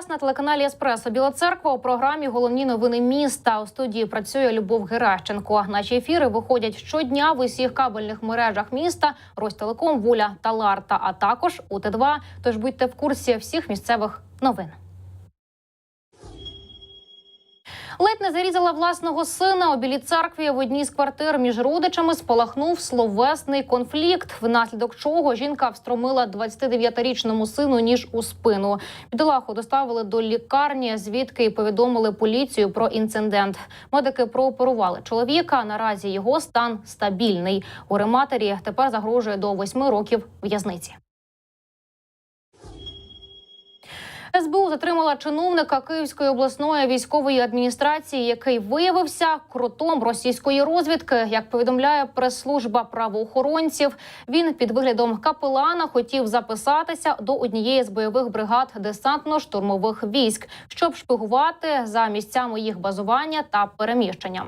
вас на телеканалі Еспресо Біла Церква у програмі Головні новини міста. У студії працює Любов Геращенко. Наші ефіри виходять щодня в усіх кабельних мережах міста Ростелеком, Воля та Ларта, а також у Т2. Тож будьте в курсі всіх місцевих новин. Ледь не зарізала власного сина у білій церкві в одній з квартир між родичами спалахнув словесний конфлікт, внаслідок чого жінка встромила 29-річному сину ніж у спину. Бідолаху доставили до лікарні, звідки й повідомили поліцію про інцидент. Медики прооперували чоловіка. Наразі його стан стабільний. Горе матері тепер загрожує до 8 років в'язниці. СБУ затримала чиновника Київської обласної військової адміністрації, який виявився кротом російської розвідки. Як повідомляє прес-служба правоохоронців, він під виглядом капелана хотів записатися до однієї з бойових бригад десантно-штурмових військ, щоб шпигувати за місцями їх базування та переміщення.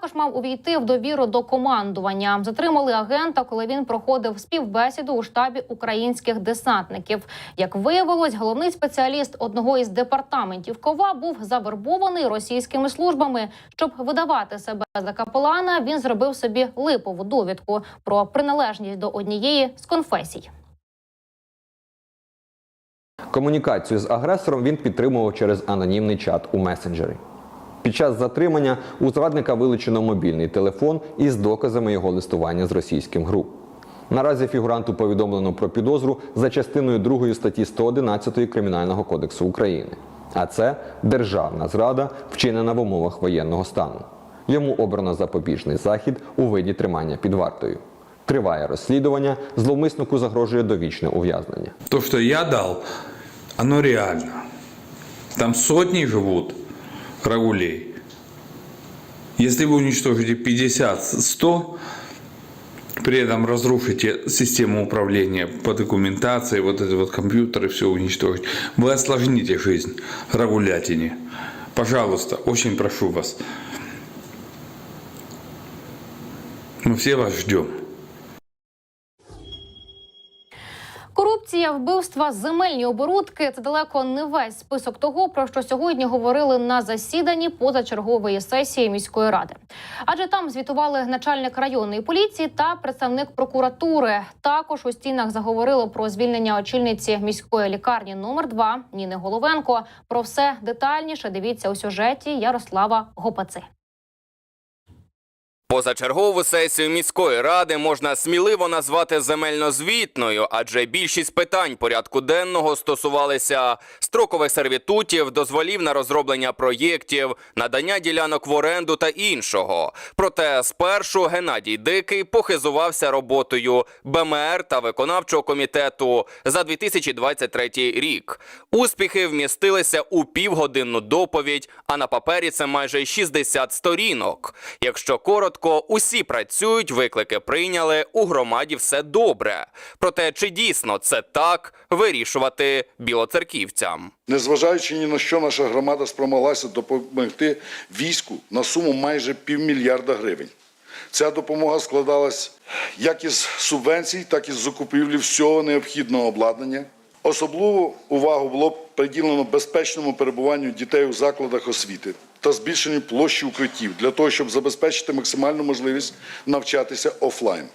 Також мав увійти в довіру до командування. Затримали агента, коли він проходив співбесіду у штабі українських десантників. Як виявилось, головний спеціаліст одного із департаментів Кова був завербований російськими службами. Щоб видавати себе за капелана, він зробив собі липову довідку про приналежність до однієї з конфесій. Комунікацію з агресором він підтримував через анонімний чат у месенджері. Під час затримання у зрадника вилучено мобільний телефон із доказами його листування з російським ГРУ. Наразі фігуранту повідомлено про підозру за частиною 2 статті 111 Кримінального кодексу України. А це державна зрада, вчинена в умовах воєнного стану. Йому обрано запобіжний захід у виді тримання під вартою. Триває розслідування, зловмиснику загрожує довічне ув'язнення. То, что я дал, оно реально. Там сотни живут рагулей. Если вы уничтожите 50-100, при этом разрушите систему управления по документации, вот эти вот компьютеры, все уничтожить, вы осложните жизнь рагулятине. Пожалуйста, очень прошу вас. Мы все вас ждем. Корупція, вбивства, земельні оборудки це далеко не весь список того, про що сьогодні говорили на засіданні позачергової сесії міської ради. Адже там звітували начальник районної поліції та представник прокуратури. Також у стінах заговорили про звільнення очільниці міської лікарні номер 2 Ніни Головенко. Про все детальніше дивіться у сюжеті Ярослава Гопаци. Позачергову сесію міської ради можна сміливо назвати земельнозвітною, адже більшість питань порядку денного стосувалися строкових сервітутів, дозволів на розроблення проєктів, надання ділянок в оренду та іншого. Проте спершу Геннадій Дикий похизувався роботою БМР та виконавчого комітету за 2023 рік. Успіхи вмістилися у півгодинну доповідь, а на папері це майже 60 сторінок. Якщо коротко, усі працюють, виклики прийняли, у громаді все добре. Проте чи дійсно це так вирішувати білоцерківцям? Незважаючи ні на що, наша громада спромоглася допомогти війську на суму майже півмільярда гривень. Ця допомога складалась як із субвенцій, так і з закупівлі всього необхідного обладнання. Особливу увагу було приділено безпечному перебуванню дітей у закладах освіти та збільшенню площі укриттів для того, щоб забезпечити максимальну можливість навчатися офлайн.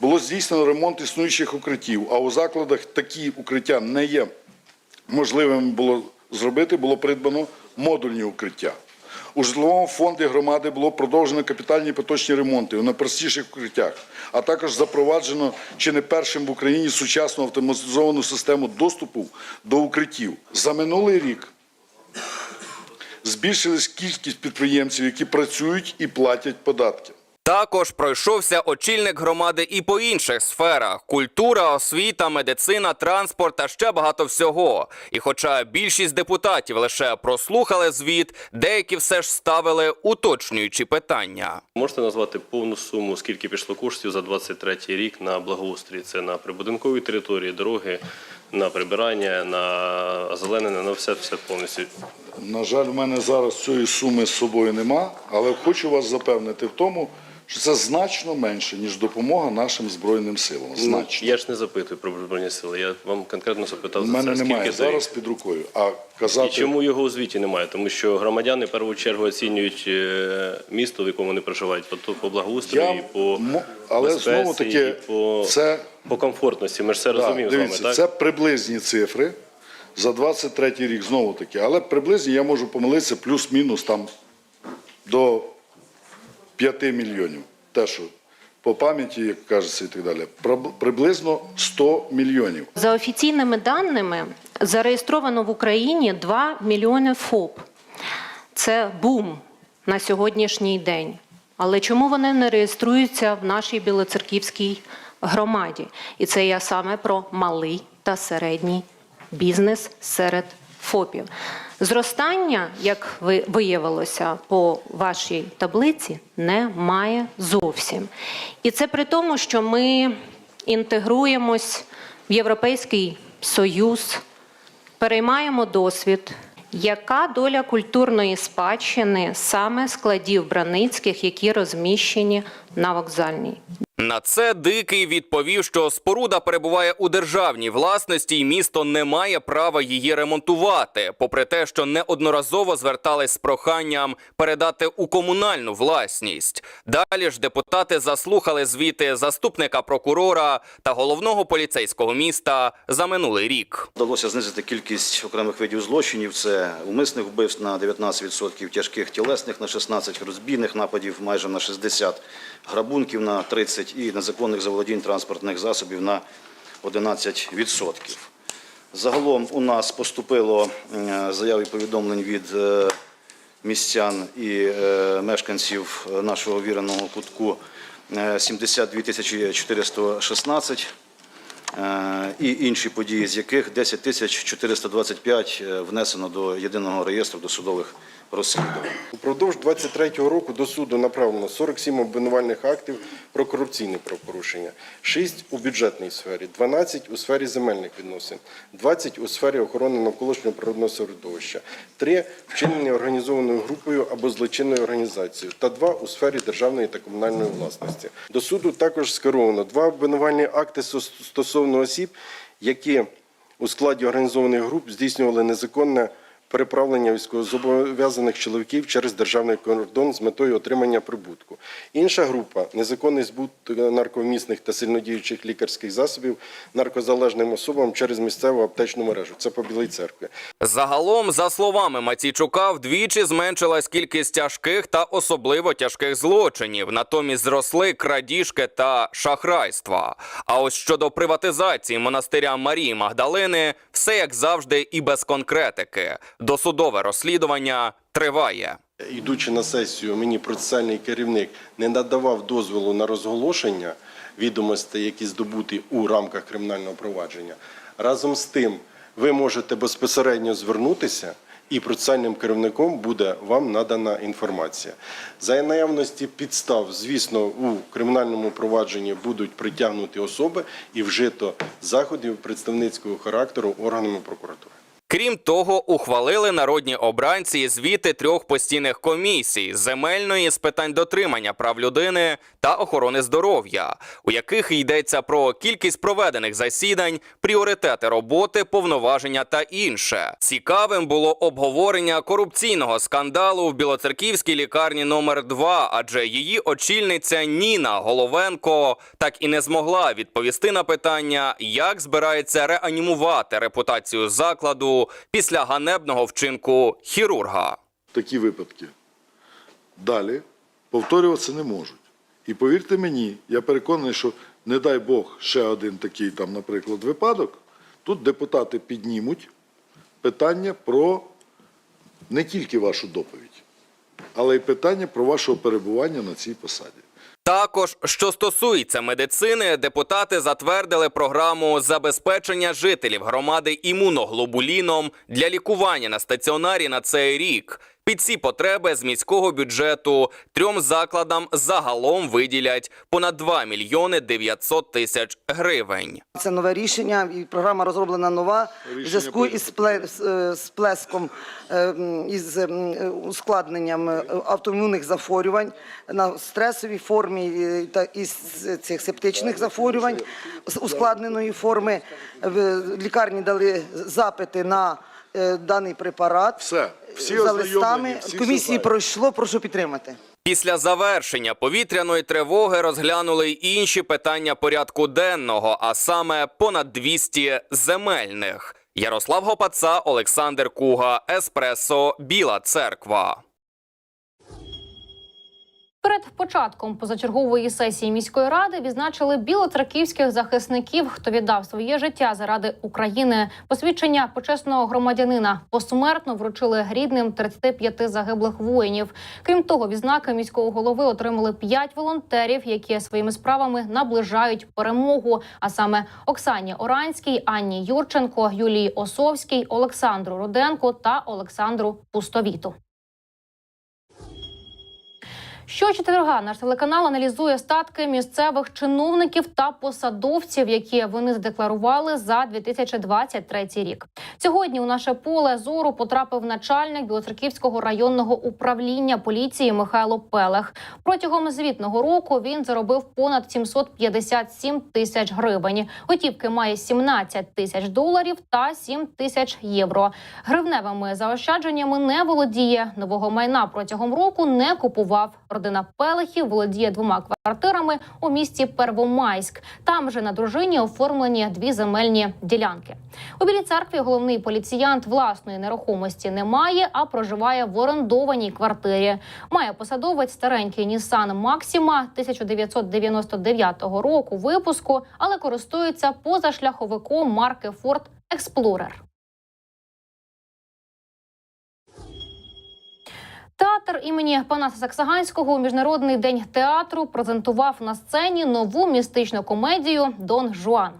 Було здійснено ремонт існуючих укриттів, а у закладах такі укриття не є можливим було зробити, було придбано модульні укриття. У житловому фонді громади було продовжено капітальні поточні ремонти у найпростіших укриттях, а також запроваджено чи не першим в Україні сучасну автоматизовану систему доступу до укриттів. За минулий рік збільшилась кількість підприємців, які працюють і платять податки. Також пройшовся очільник громади і по інших сферах: культура, освіта, медицина, транспорт та ще багато всього. І хоча більшість депутатів лише прослухали звіт, деякі все ж ставили уточнюючі питання. Можете назвати повну суму, скільки пішло коштів за 23 рік на благоустрій? Це на прибудинкові території, дороги, на прибирання, на озеленення, на все, все повністю. На жаль, в мене зараз цієї суми з собою нема, але хочу вас запевнити в тому, що це значно менше, ніж допомога нашим Збройним силам. Ну, Значно. я ж не запитую про збройні сили. Я вам конкретно запитав У за мене це. немає Скільки зараз під рукою. А казати І чому його у звіті немає? Тому що громадяни в першу чергу оцінюють е, місто, в якому вони проживають, по, ту- по благоустрою, Я по мо- але безпеці, знову таки, і по, це- по комфортності. Ми ж це Да, розуміємо дивіться, з вами, це приблизні цифри за 23 рік знову таки. Але приблизні я можу помилитися плюс-мінус там до 5 мільйонів. Те, що по пам'яті, як кажеться, і так далі. Приблизно 100 мільйонів. За офіційними даними, зареєстровано в Україні 2 мільйони ФОП. Це бум на сьогоднішній день. Але чому вони не реєструються в нашій білоцерківській громаді? І це я саме про малий та середній бізнес серед ФОПів. Зростання, як виявилося по вашій таблиці, немає зовсім. І це при тому, що ми інтегруємось в Європейський Союз, переймаємо досвід. Яка доля культурної спадщини саме складів Браницьких, які розміщені на вокзальній? На це дикий відповів, що споруда перебуває у державній власності, і місто не має права її ремонтувати, попри те, що неодноразово звертались з проханням передати у комунальну власність. Далі ж депутати заслухали звіти заступника прокурора та головного поліцейського міста за минулий рік. Вдалося знизити кількість окремих видів злочинів. Це умисних вбивств на 19%, тяжких тілесних на 16%, розбійних нападів майже на 60%, грабунків на 30% і незаконних заволодінь транспортних засобів на 11%. Загалом у нас поступило е, заяв і повідомлень від е, містян і е, мешканців нашого віреного кутку е, 72 тисячі 416 е, і інші події, з яких 10 тисяч 425 е, внесено до єдиного реєстру досудових розслідувань. Упродовж 23-го року до суду направлено 47 обвинувальних актів про корупційні правопорушення, 6 у бюджетній сфері, 12 у сфері земельних відносин, 20 у сфері охорони навколишнього природного середовища, 3 вчинені організованою групою або злочинною організацією та 2 у сфері державної та комунальної власності. До суду також скеровано 2 обвинувальні акти стосовно осіб, які у складі організованих груп здійснювали незаконне переправлення військовозобов'язаних чоловіків через державний кордон з метою отримання прибутку. Інша група незаконний збут наркомісних та сильнодіючих лікарських засобів наркозалежним особам через місцеву аптечну мережу. Це по Білій церкві. Загалом, за словами Матійчука, вдвічі зменшилась кількість тяжких та особливо тяжких злочинів. Натомість зросли крадіжки та шахрайства. А ось щодо приватизації монастиря Марії Магдалини, все як завжди і без конкретики. Досудове розслідування триває. Йдучи на сесію, мені процесуальний керівник не надавав дозволу на розголошення відомостей, які здобуті у рамках кримінального провадження. Разом з тим, ви можете безпосередньо звернутися, і процесуальним керівником буде вам надана інформація. За наявності підстав, звісно, у кримінальному провадженні будуть притягнуті особи і вжито заходів представницького характеру органами прокуратури. Крім того, ухвалили народні обранці звіти трьох постійних комісій земельної з питань дотримання прав людини та охорони здоров'я, у яких йдеться про кількість проведених засідань, пріоритети роботи, повноваження та інше. Цікавим було обговорення корупційного скандалу в Білоцерківській лікарні номер 2 адже її очільниця Ніна Головенко так і не змогла відповісти на питання, як збирається реанімувати репутацію закладу після ганебного вчинку хірурга. Такі випадки далі повторюватися не можуть. І повірте мені, я переконаний, що не дай Бог ще один такий, там, наприклад, випадок, тут депутати піднімуть питання про не тільки вашу доповідь, але й питання про вашого перебування на цій посаді. Також, що стосується медицини, депутати затвердили програму забезпечення жителів громади імуноглобуліном для лікування на стаціонарі на цей рік. Під ці потреби з міського бюджету трьом закладам загалом виділять понад 2 мільйони 900 тисяч гривень. Це нове рішення, і програма розроблена нова в зв'язку із е, сплеском е, із ем, ускладненням е, автоімунних захворювань на стресовій формі е, та із цих септичних захворювань з ускладненої форми. В лікарні дали запити на даний препарат. Все. Всі за ознайомлені, листами. всі Комісії знають. пройшло. Прошу підтримати. Після завершення повітряної тривоги розглянули й інші питання порядку денного, а саме понад 200 земельних. Ярослав Гопаца, Олександр Куга, Еспресо, Біла Церква. Перед початком позачергової сесії міської ради відзначили білоцерківських захисників, хто віддав своє життя заради України. Посвідчення почесного громадянина посмертно вручили рідним 35 загиблих воїнів. Крім того, відзнаки міського голови отримали 5 волонтерів, які своїми справами наближають перемогу. А саме Оксані Оранській, Анні Юрченко, Юлії Осовській, Олександру Руденко та Олександру Пустовіту. Щочетверга наш телеканал аналізує статки місцевих чиновників та посадовців, які вони задекларували за 2023 рік. Сьогодні у наше поле зору потрапив начальник Білоцерківського районного управління поліції Михайло Пелех. Протягом звітного року він заробив понад 757 тисяч гривень. Готівки має 17 тисяч доларів та 7 тисяч євро. Гривневими заощадженнями не володіє. Нового майна протягом року не купував. Родина Пелехів володіє двома квартирами у місті Первомайськ. Там же на дружині оформлені дві земельні ділянки. У Білій церкві головний поліціянт власної нерухомості не має, а проживає в орендованій квартирі. Має посадовець старенький Нісан Максима 1999 року випуску, але користується позашляховиком марки Ford Explorer. Театр імені Панаса Саксаганського у міжнародний день театру презентував на сцені нову містичну комедію Дон Жуан.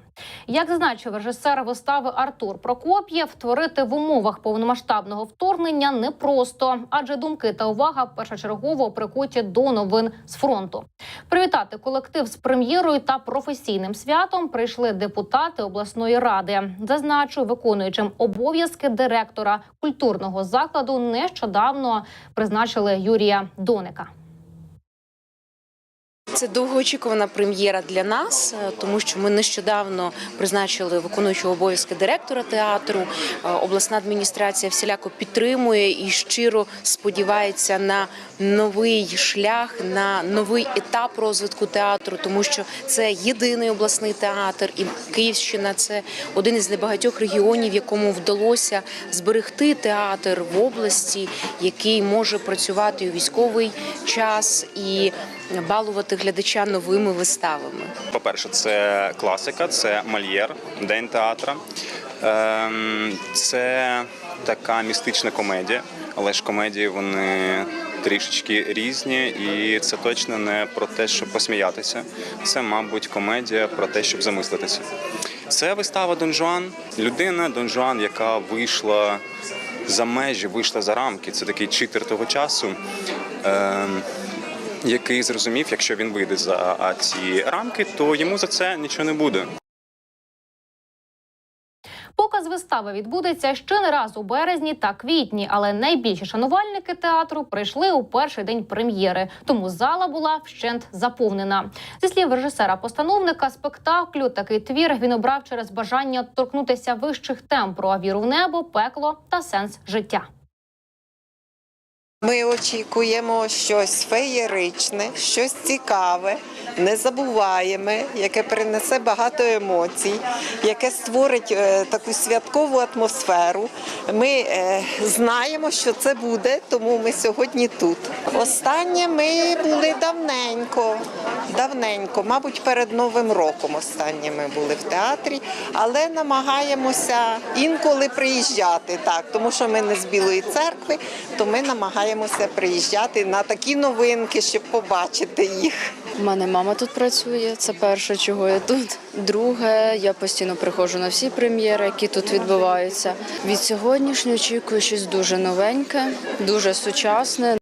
Як зазначив режисер вистави Артур Прокоп'єв, творити в умовах повномасштабного вторгнення непросто, адже думки та увага першочергово прикуті до новин з фронту. Привітати колектив з прем'єрою та професійним святом прийшли депутати обласної ради. Зазначу, виконуючим обов'язки директора культурного закладу нещодавно призначили Юрія Доника. Це довгоочікувана прем'єра для нас, е, тому що ми нещодавно призначили виконуючого обов'язки директора театру. Е, Обласна адміністрація всіляко підтримує і щиро сподівається на новий шлях, на новий етап розвитку театру, тому що це єдиний обласний театр, і Київщина це один із небагатьох регіонів, якому вдалося зберегти театр в області, який може працювати у військовий час і балувати глядача новими виставами. По-перше, це класика, це мальєр, день театра. Ем, Це така містична комедія, але ж комедії вони трішечки різні, і це точно не про те, щоб посміятися. Це, мабуть, комедія про те, щоб замислитися. Це вистава Дон Жуан. Людина Дон Жуан, яка вийшла за межі, вийшла за рамки. Це такий читер того часу. Який зрозумів, якщо він вийде за ці рамки, то йому за це нічого не буде. Показ вистави відбудеться ще не раз у березні та квітні, але найбільші шанувальники театру прийшли у перший день прем'єри, тому зала була вщент заповнена. Зі слів режисера-постановника спектаклю, такий твір він обрав через бажання торкнутися вищих тем про віру в небо, пекло та сенс життя. Ми очікуємо щось феєричне, щось цікаве, незабуваєме, яке принесе багато емоцій, яке створить е, таку святкову атмосферу. Ми е, знаємо, що це буде, тому ми сьогодні тут. Останнє ми були давненько, давненько, мабуть, перед Новим роком останнє ми були в театрі, але намагаємося інколи приїжджати так, тому що ми не з Білої церкви, то ми намагаємося приїжджати на такі новинки, щоб побачити їх. У мене мама тут працює. Це перше, чого я тут. Друге, я постійно приходжу на всі прем'єри, які тут відбуваються. Від сьогоднішнього очікую щось дуже новеньке, дуже сучасне.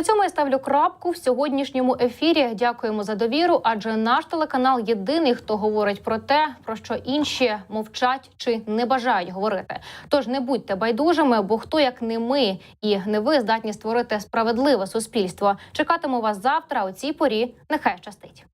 На цьому я ставлю крапку в сьогоднішньому ефірі. Дякуємо за довіру. Адже наш телеканал єдиний, хто говорить про те, про що інші мовчать чи не бажають говорити. Тож не будьте байдужими, бо хто як не ми і не ви здатні створити справедливе суспільство. Чекатиму вас завтра у цій порі. Нехай щастить.